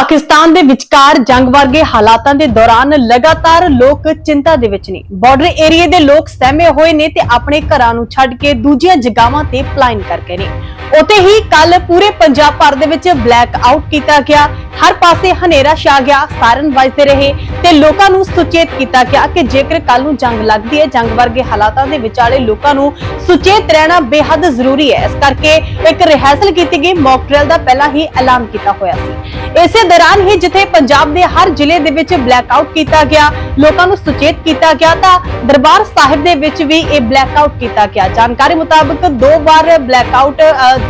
ਪਾਕਿਸਤਾਨ ਦੇ ਵਿਚਕਾਰ ਜੰਗ ਵਰਗੇ ਹਾਲਾਤਾਂ ਦੇ ਦੌਰਾਨ ਲਗਾਤਾਰ ਲੋਕ ਚਿੰਤਾ ਦੇ ਵਿੱਚ ਨੇ। ਬਾਰਡਰ ਏਰੀਏ ਦੇ ਲੋਕ ਸਹਿਮੇ ਹੋਏ ਨੇ ਤੇ ਆਪਣੇ ਘਰਾਂ ਨੂੰ ਛੱਡ ਕੇ ਦੂਜੀਆਂ ਜਗ੍ਹਾਵਾਂ ਤੇ ਪਲਾਇਨ ਕਰ ਗਏ ਨੇ। ਉਤੇ ਹੀ ਕੱਲ ਪੂਰੇ ਪੰਜਾਬ ਭਰ ਦੇ ਵਿੱਚ ਬਲੈਕ ਆਊਟ ਕੀਤਾ ਗਿਆ। ਹਰ ਪਾਸੇ ਹਨੇਰਾ ਛਾ ਗਿਆ ਸਾਰਨ ਵੱਜਦੇ ਰਹੇ ਤੇ ਲੋਕਾਂ ਨੂੰ ਸੁਚੇਤ ਕੀਤਾ ਗਿਆ ਕਿ ਜੇਕਰ ਕੱਲ ਨੂੰ ਜੰਗ ਲੱਗਦੀ ਹੈ, ਜੰਗ ਵਰਗੇ ਹਾਲਾਤਾਂ ਦੇ ਵਿਚਾਲੇ ਲੋਕਾਂ ਨੂੰ ਸੁਚੇਤ ਰਹਿਣਾ ਬੇहद ਜ਼ਰੂਰੀ ਹੈ। ਇਸ ਕਰਕੇ ਇੱਕ ਰਿਹਰਸਲ ਕੀਤੀ ਗਈ ਮੌਕ ਡਰਿਲ ਦਾ ਪਹਿਲਾਂ ਹੀ ਐਲਾਨ ਕੀਤਾ ਹੋਇਆ ਸੀ। ਇਸੇ ਦੌਰਾਨ ਹੀ ਜਿੱਥੇ ਪੰਜਾਬ ਦੇ ਹਰ ਜ਼ਿਲ੍ਹੇ ਦੇ ਵਿੱਚ ਬਲੈਕ ਆਊਟ ਕੀਤਾ ਗਿਆ, ਲੋਕਾਂ ਨੂੰ ਸੁਚੇਤ ਕੀਤਾ ਗਿਆ, ਤਾਂ ਦਰਬਾਰ ਸਾਹਿਬ ਦੇ ਵਿੱਚ ਵੀ ਇਹ ਬਲੈਕ ਕੀਤਾ ਗਿਆ। ਜਾਣਕਾਰੀ ਮੁਤਾਬਕ ਦੋ ਵਾਰ ਬਲੈਕ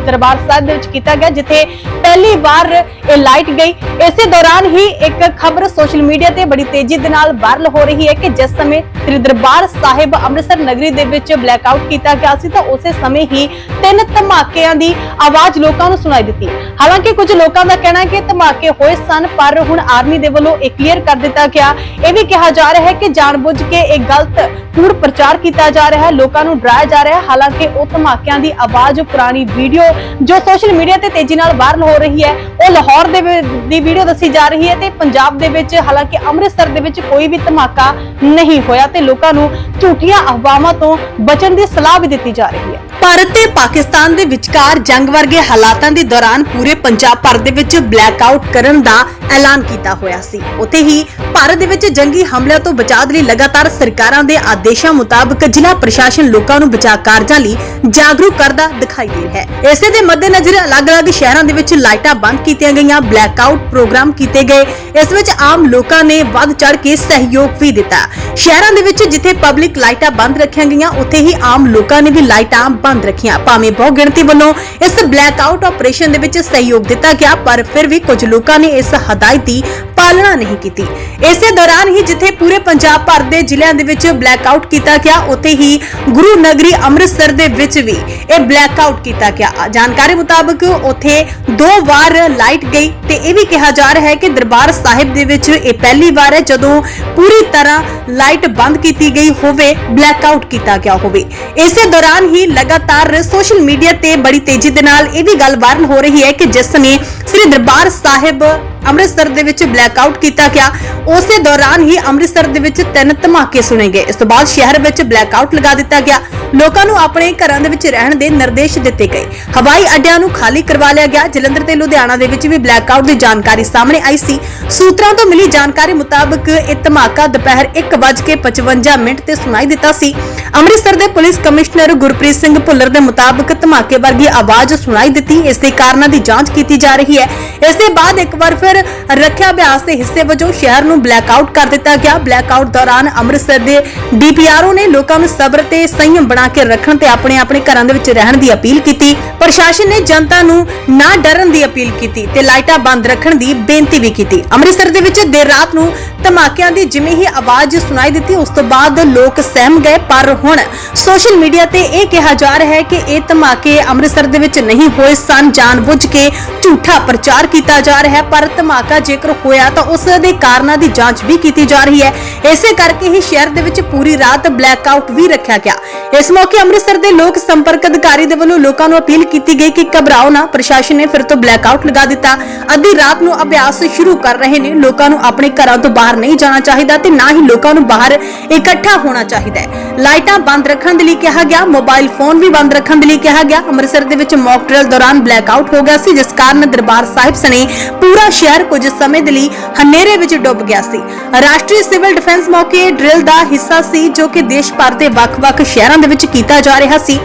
ਦਰਬਾਰ ਸਾਹਿਬ ਦੇ ਵਿੱਚ ਕੀਤਾ ਗਿਆ, ਜਿੱਥੇ ਪਹਿਲੀ ਵਾਰ ਇਹ ਲਾਈਟ ਗਈ। ਇਸੇ ਦੌਰਾਨ ਹੀ ਇੱਕ ਖਬਰ ਸੋਸ਼ਲ ਮੀਡੀਆ ਤੇ ਬੜੀ ਤੇਜ਼ੀ ਦੇ ਨਾਲ ਵਾਇਰਲ ਹੋ ਰਹੀ ਹੈ ਕਿ ਜਿਸ ਸਮੇਂ ਸ੍ਰੀ ਦਰਬਾਰ ਸਾਹਿਬ ਅੰਮ੍ਰਿਤਸਰ ਨਗਰੀ ਦੇ ਵਿੱਚ ਬਲੈਕ ਆਊਟ ਕੀਤਾ ਗਿਆ ਸੀ, ਤਾਂ ਉਸੇ ਸਮੇਂ ਹੀ ਤਿੰਨ ਧਮਾਕਿਆਂ ਦੀ ਆਵਾਜ਼ ਲੋਕਾਂ ਨੂੰ ਸੁਣਾਈ ਦਿੱਤੀ। ਹਾਲਾਂਕਿ ਕੁਝ ਲੋਕਾਂ ਦਾ ਕਹਿਣਾ ਹੈ ਕਿ ਧਮਾਕੇ ਧਮਾਕੇ ਹੋਏ ਸਨ, ਪਰ ਹੁਣ ਆਰਮੀ ਦੇ ਵੱਲੋਂ ਇਹ ਕਲੀਅਰ ਕਰ ਦਿੱਤਾ ਗਿਆ। ਇਹ ਵੀ ਕਿਹਾ ਜਾ ਰਿਹਾ ਹੈ ਕਿ ਜਾਣਬੁੱਝ ਕੇ ਇਹ ਗਲਤ ਕੂੜ ਪ੍ਰਚਾਰ ਕੀਤਾ ਜਾ ਰਿਹਾ ਹੈ, ਲੋਕਾਂ ਨੂੰ ਡਰਾਇਆ ਜਾ ਰਿਹਾ ਹੈ। ਹਾਲਾਂਕਿ ਉਹ ਧਮਾਕਿਆਂ ਦੀ ਆਵਾਜ਼, ਪੁਰਾਣੀ ਵੀਡੀਓ ਜੋ ਸੋਸ਼ਲ ਮੀਡੀਆ ਤੇ ਤੇਜ਼ੀ ਨਾਲ ਵਾਇਰਲ ਹੋ ਰਹੀ ਹੈ ਉਹ ਲਾਹੌਰ ਦੇ ਦੀ ਵੀਡੀਓ ਦੱਸੀ ਜਾ ਰਹੀ ਹੈ ਤੇ ਪੰਜਾਬ ਦੇ ਵਿੱਚ ਹਾਲਾਂਕਿ ਅੰਮ੍ਰਿਤਸਰ ਦੇ ਵਿੱਚ ਕੋਈ ਵੀ ਧਮਾਕਾ ਨਹੀਂ ਹੋਇਆ ਤੇ ਲੋਕਾਂ ਨੂੰ ਝੂਠੀਆਂ ਅਫਵਾਹਾਂ ਤੋਂ ਬਚਣ ਦੀ ਸਲਾਹ ਵੀ ਦਿੱਤੀ ਜਾ ਰਹੀ ਹੈ। ਭਾਰਤ ਤੇ ਪਾਕਿਸਤਾਨ ਦੇ ਵਿਚਕਾਰ ਜੰਗ ਵਰਗੇ ਹਾਲਾਤਾਂ ਦੇ ਦੌਰਾਨ ਪੂਰੇ ਪੰਜਾਬ ਭਰ ਦੇ ਵਿੱਚ ਬਲੈਕ ਕਰਨ ਦਾ ਐਲਾਨ ਕੀਤਾ ਹੋਇਆ ਸੀ। ਉੱਥੇ ਹੀ ਭਾਰਤ ਦੇ ਵਿੱਚ ਜੰਗੀ ਹਮਲਿਆਂ ਤੋਂ ਬਚਾਅ ਲਈ ਲਗਾਤਾਰ ਸਰਕਾਰਾਂ ਦੇ ਆਦੇਸ਼ਾਂ ਮੁਤਾਬਕ ਜ਼ਿਲ੍ਹਾ ਪ੍ਰਸ਼ਾਸਨ ਲੋਕਾਂ ਨੂੰ ਬਚਾਅ ਕਾਰਜਾਂ ਲਈ ਜਾਗਰੂਕ ਕਰਦਾ ਦਿਖਾਈ ਦੇ ਰਿਹਾ ਹੈ। ਇਸੇ ਦੇ ਮੱਦੇਨਜ਼ਰ ਅਲੱਗ-ਅਲੱਗ ਸ਼ਹਿਰਾਂ ਦੇ ਵਿੱਚ ਲਾਈਟਾਂ ਬੰਦ ਕੀਤੀਆਂ ਗਈਆਂ ਬਲੈਕ ਪ੍ਰੋਗਰਾਮ ਕੀਤੇ ਗਏ। ਇਸ ਵਿੱਚ ਆਮ ਲੋਕਾਂ ਨੇ ਵੱਧ ਚੜ ਕੇ ਸਹਿਯੋਗ ਵੀ ਦਿੱਤਾ। ਸ਼ਹਿਰਾਂ ਦੇ ਵਿੱਚ ਜਿੱਥੇ ਪਬਲਿਕ ਲਾਈਟਾਂ ਬੰਦ ਰੱਖੀਆਂ ਗਈਆਂ, ਉੱਥੇ ਹੀ ਆਮ ਲੋਕਾਂ ਨੇ ਵੀ ਲਾਈਟਾਂ ਬੰਦ ਰੱਖੀਆਂ। ਭਾਵੇਂ ਬਹੁ ਗਿਣਤੀ ਵੱਲੋਂ ਇਸ ਬਲੈਕ ਆਊਟ ਆਪਰੇਸ਼ਨ ਦੇ ਵਿੱਚ ਸਹਿਯੋਗ ਦਿੱਤਾ ਗਿਆ, ਪਰ ਫਿਰ ਵੀ ਕੁਝ ਲੋਕਾਂ ਨੇ ਇਸ ਹਦਾਇਤ ਦੀ ਪਾਲਣਾ ਨਹੀਂ ਕੀਤੀ। ਇਸੇ ਦੌਰਾਨ ਹੀ ਜਿੱਥੇ ਪੂਰੇ ਪੰਜਾਬ ਭਰ ਦੇ ਜ਼ਿਲ੍ਹਿਆਂ ਦੇ ਵਿੱਚ ਬਲੈਕ ਕੀਤਾ ਗਿਆ, ਉੱਥੇ ਹੀ ਗੁਰੂ ਨਗਰੀ ਅੰਮ੍ਰਿਤਸਰ ਦੇ ਵਿੱਚ ਵੀ ਇਹ ਬਲੈਕ ਕੀਤਾ ਗਿਆ। ਜਾਣਕਾਰੀ ਮੁਤਾਬਕ ਉੱਥੇ ਦੋ ਵਾਰ ਲਾਈਟ ਗਈ ਤੇ ਇਹ ਵੀ ਕਿਹਾ ਜਾ ਰਿਹਾ ਹੈ ਕਿ ਦਰਬਾਰ ਸਾਹਿਬ ਦੇ ਵਿੱਚ ਇਹ ਪਹਿਲੀ ਵਾਰ ਹੈ ਜਦੋਂ ਪੂਰੀ ਤਰ੍ਹਾਂ ਲਾਈਟ ਬੰਦ ਕੀਤੀ ਗਈ ਹੋਵੇ ਬਲੈਕ ਆਊਟ ਕੀਤਾ ਗਿਆ ਹੋਵੇ। ਇਸੇ ਦੌਰਾਨ ਹੀ ਲਗਾਤਾਰ ਸੋਸ਼ਲ ਮੀਡੀਆ ਤੇ ਬੜੀ ਤੇਜ਼ੀ ਦੇ ਨਾਲ ਇਹ ਵੀ ਗੱਲ ਵਾਇਰਲ ਹੋ ਰਹੀ ਹੈ ਕਿ ਜਿਸ ਸਮੇਂ ਸ੍ਰੀ ਦਰਬਾਰ ਸਾਹਿਬ ਅੰਮ੍ਰਿਤਸਰ ਦੇ ਵਿੱਚ ਬਲੈਕ ਆਊਟ ਕੀਤਾ ਗਿਆ। ਉਸੇ ਦੌਰਾਨ ਹੀ ਅੰਮ੍ਰਿਤਸਰ ਦੇ ਵਿੱਚ ਤਿੰਨ ਧਮਾਕੇ ਸੁਣੇ ਗਏ। ਇਸ ਤੋਂ ਬਾਅਦ ਸ਼ਹਿਰ ਵਿੱਚ ਬਲੈਕ ਲਗਾ ਦਿੱਤਾ ਗਿਆ। ਲੋਕਾਂ ਨੂੰ ਆਪਣੇ ਘਰਾਂ ਦੇ ਵਿੱਚ ਰਹਿਣ ਦੇ ਨਿਰਦੇਸ਼ ਦਿੱਤੇ ਗਏ। ਹਵਾਈ ਅੱਡਿਆਂ ਨੂੰ ਖਾਲੀ ਕਰਵਾ ਲਿਆ ਗਿਆ। ਜਲੰਧਰ ਤੇ ਲੁਧਿਆਣਾ ਦੇ ਵਿੱਚ ਵੀ ਬਲੈਕ ਦੀ ਜਾਣਕਾਰੀ ਸਾਹਮਣੇ ਆਈ ਸੀ। ਸੂਤਰਾਂ ਤੋਂ ਮਿਲੀ ਜਾਣਕਾਰੀ ਮੁਤਾਬਕ ਇਹ ਧਮਾਕਾ ਦੁਪਹਿਰ 1:55 ਮਿੰਟ ਤੇ ਸੁਣਾਈ ਦਿੱਤਾ ਸੀ। ਅੰਮ੍ਰਿਤਸਰ ਦੇ ਪੁਲਿਸ ਕਮਿਸ਼ਨਰ ਗੁਰਪ੍ਰੀਤ ਸਿੰਘ ਭੁੱਲਰ ਦੇ ਮੁਤਾਬਕ ਧਮਾਕੇ ਵਰਗੀ ਆਵਾਜ਼ ਸੁਣਾਈ ਦਿੱਤੀ। ਇਸ ਦੇ ਕਾਰਨਾਂ ਦੀ ਜਾਂਚ ਕੀਤੀ ਜਾ ਰਹੀ ਹੈ। ਇਸ ਦੇ ਬਾਅਦ ਇੱਕ ਵਾਰ ਫਿਰ ਰੱਖਿਆ ਅਭਿਆਸ ਦੇ ਹਿੱਸੇ ਵਜੋਂ ਸ਼ਹਿਰ ਨੂੰ ਬਲੈਕ ਕਰ ਦਿੱਤਾ ਗਿਆ। ਬਲੈਕ ਦੌਰਾਨ ਅੰਮ੍ਰਿਤਸਰ ਦੇ ਡੀਪੀਆਰਓ ਨੇ ਲੋਕਾਂ ਨੂੰ ਸਬਰ ਤੇ ਸੰਯਮ ਬਣਾ ਕੇ ਰੱਖਣ ਤੇ ਆਪਣੇ ਆਪਣੇ ਘਰਾਂ ਦੇ ਵਿੱਚ ਰਹਿਣ ਦੀ ਅਪੀਲ ਕੀਤੀ। ਪ੍ਰਸ਼ਾਸਨ ਨੇ ਜਨਤਾ ਨੂੰ ਨਾ ਡਰਨ ਦੀ ਅਪੀਲ ਕੀਤੀ ਤੇ ਲਾਈਟਾਂ ਬੰਦ ਰੱਖਣ ਦੀ ਬੇਨਤੀ ਵੀ ਕੀਤੀ। ਅੰਮ੍ਰਿਤਸਰ ਦੇ ਵਿੱਚ ਦੇਰ ਰਾਤ ਨੂੰ ਧਮਾਕਿਆਂ ਦੀ ਜਿਵੇਂ ਹੀ ਆਵਾਜ਼ ਸੁਣਾਈ ਦਿੱਤੀ, ਉਸ ਤੋਂ ਬਾਅਦ ਲੋਕ ਸਹਿਮ ਗਏ। ਪਰ ਹੁਣ ਸੋਸ਼ਲ ਮੀਡੀਆ ਤੇ ਇਹ ਕਿਹਾ ਜਾ ਰਿਹਾ ਹੈ ਕਿ ਇਹ ਧਮਾਕੇ ਅੰਮ੍ਰਿਤਸਰ ਦੇ ਵਿੱਚ ਨਹੀਂ ਹੋਏ ਸਨ। ਜਾਣਬੁੱਝ ਕੇ ਝੂਠਾ ਪ੍ਰਚਾਰ ਕੀਤਾ ਜਾ ਰਿਹਾ ਹੈ। ਪਰ ਧਮਾਕਾ ਜੇਕਰ ਹੋਇਆ ਤਾਂ ਉਸ ਦੇ ਕਾਰਨਾਂ ਦੀ ਜਾਂਚ ਵੀ ਕੀਤੀ ਜਾ ਰਹੀ ਹੈ। ਇਸੇ ਕਰਕੇ ਹੀ ਸ਼ਹਿਰ ਦੇ ਵਿੱਚ ਪੂਰੀ ਰਾਤ ਬਲੈਕ ਆਊਟ ਵੀ ਰੱਖਿਆ ਗਿਆ। ਇਸ ਮੌਕੇ ਅੰਮ੍ਰਿਤਸਰ ਦੇ ਲੋਕ ਸੰਪਰਕ ਅਧਿਕਾਰੀ ਦੇ ਵੱਲੋਂ ਲੋਕਾਂ ਨੂੰ ਅਪੀਲ ਕੀਤੀ ਗਈ ਕਿ ਘਬਰਾਓ ਨਾ। ਪ੍ਰਸ਼ਾਸਨ ਨੇ ਫਿਰ ਤੋਂ ਬਲੈਕ ਆਊਟ ਲਗਾ ਦਿੱਤਾ। ਅੱਧੀ ਰਾਤ ਨੂੰ ਅਭਿਆਸ ਸ਼ੁਰੂ ਕਰ ਰਹੇ ਨੇ। ਲੋਕਾਂ ਨੂੰ ਆਪਣੇ ਘਰਾਂ ਤੋਂ ਬਾਹਰ ਨਹੀਂ ਜਾਣਾ ਚਾਹੀਦਾ ਤੇ ਨਾ ਹੀ ਲੋਕਾਂ ਨੂੰ ਬਾਹਰ ਇਕੱਠਾ ਹੋਣਾ ਚਾਹੀਦਾ ਹੈ। ਲਾਈਟਾਂ ਬੰਦ ਰੱਖਣ ਦੇ ਲਈ ਕਿਹਾ ਗਿਆ, ਮੋਬਾਈਲ ਫੋਨ ਵੀ ਬੰਦ ਰੱਖਣ ਦੇ ਲਈ ਕਿਹਾ ਗਿਆ। ਅੰਮ੍ਰਿਤਸਰ ਦੇ ਵਿੱਚ ਮੌਕ ਡਰਿਲ ਦੌਰਾਨ ਬਲੈਕ ਆਊਟ ਹੋ ਗਿਆ ਸੀ, ਜਿਸ ਕਾਰਨ ਦਰਬਾਰ ਸਾਹਿਬ ਸਣੇ ਪੂਰਾ ਸ਼ਹਿਰ ਕੁਝ ਸਮੇਂ ਦੇ ਲਈ ਹਨੇਰੇ ਵਿੱਚ ਡੁੱਬ ਗਿਆ ਸੀ। ਰਾਸ਼ਟਰੀ ਸਿਵਲ ਡਿਫੈਂਸ ਮੌਕੇ ਡਰਿਲ ਦਾ ਹਿੱਸਾ ਸੀ, ਜੋ ਕਿ ਦੇਸ਼ ਭਰ ਦੇ ਵੱਖ-ਵੱਖ ਸ਼ਹਿਰਾਂ ਦੇ ਵਿੱਚ ਕੀਤਾ ਜਾ ਰਿਹਾ ਸੀ।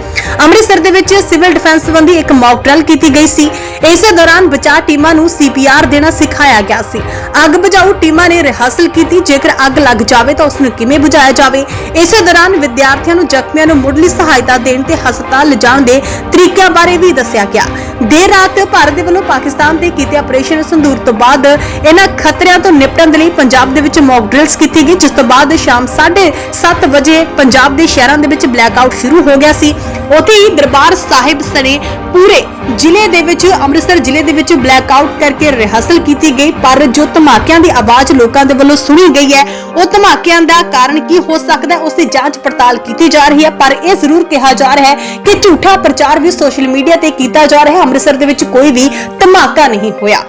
ਅੰਮ੍ਰਿਤਸਰ ਦੇ ਵਿੱਚ ਸਿਵਲ ਡਿਫੈਂਸ ਸੰਬੰਧੀ ਇੱਕ ਮੌਕ ਡਰਿਲ ਕੀਤੀ ਗਈ ਸੀ। ਇਸੇ ਦੌਰਾਨ ਬਚਾਅ ਟੀਮਾਂ ਨੂੰ ਸੀਪੀਆਰ ਦੇਣਾ ਸਿਖਾਇਆ ਗਿਆ ਸੀ। ਅੱਗ ਬੁਝਾਊ ਟੀਮਾਂ ਨੇ ਰਿਹਰਸਲ ਕੀਤੀ। ਜੇਕਰ ਅੱਗ ਲੱਗ ਜਾਵੇ ਤਾਂ ਉਸ ਨੂੰ ਕਿਵੇਂ ਬੁਝਾਇਆ ਜਾਵੇ? ਇਸੇ ਦੌਰਾਨ ਵਿਦਿਆਰਥੀਆਂ ਨੂੰ ਜ਼ਖਮੀਆਂ ਨੂੰ ਮੁੱਢਲੀ ਸਹਾਇਤਾ ਦੇਣ ਤੇ ਹਸਪਤਾਲ ਲਿਜਾਣ ਦੇ ਤਰੀਕਿਆਂ ਬਾਰੇ ਵੀ ਦੱਸਿਆ ਗਿਆ। ਦੇਰ ਰਾਤ ਭਾਰਤ ਦੇ ਵੱਲੋਂ ਪਾਕਿਸਤਾਨ ਤੇ ਕੀਤੇ ਆਪਰੇਸ਼ਨ ਸੰਦੂਰ ਤੋਂ ਬਾਅਦ ਇਹਨਾਂ ਖਤਰਿਆਂ ਤੋਂ ਨਿਪਟਣ ਦੇ ਲਈ ਪੰਜਾਬ ਦੇ ਵਿੱਚ ਮੌਕ ਡਰਿਲਸ ਕੀਤੀ ਗਈ, ਜਿਸ ਤੋਂ ਬਾਅਦ ਸ਼ਾਮ 7:30 ਵਜੇ ਪੰਜਾਬ ਦੇ ਸ਼ਹਿਰਾਂ ਦੇ ਵਿੱਚ ਬਲੈਕ ਆਊਟ ਸ਼ੁਰੂ ਹੋ ਗਿਆ ਸੀ। ਉੱਥੇ ਹੀ ਦਰਬਾਰ ਸਾਹਿਬ ਸਣੇ ਪੂਰੇ ਜ਼ਿਲ੍ਹੇ ਦੇ ਵਿੱਚ, ਅੰਮ੍ਰਿਤਸਰ ਜ਼ਿਲ੍ਹੇ ਦੇ ਵਿੱਚ ਬਲੈਕ ਆਊਟ ਕਰਕੇ ਰਿਹਰਸਲ ਕੀਤੀ ਗਈ, ਪਰ ਜੋ ਧਮਾਕਿਆਂ ਦੀ ਆਵਾਜ਼ ਲੋਕਾਂ ਦੇ ਵੱਲੋਂ ਸੁਣੀ ਗਈ ਹੈ, ਉਹ ਧਮਾਕਿਆਂ ਦਾ ਕਾਰਨ ਕੀ ਹੋ ਸਕਦਾ ਹੈ, ਉਸ ਦੀ ਜਾਂਚ ਪੜਤਾਲ ਕੀਤੀ ਜਾ ਰਹੀ ਹੈ, ਪਰ ਇਹ ਜ਼ਰੂਰ ਕਿਹਾ ਜਾ ਰਿਹਾ ਹੈ ਕਿ ਝੂਠਾ ਪ੍ਰਚਾਰ ਵੀ ਸੋਸ਼ਲ ਮੀਡੀਆ ਤੇ ਕੀਤਾ ਜਾ ਰਿਹਾ ਹੈ, ਅੰਮ੍ਰਿਤਸਰ ਦੇ ਵਿੱਚ ਕੋਈ ਵੀ ਧਮਾਕਾ ਨਹੀਂ ਹੋਇਆ।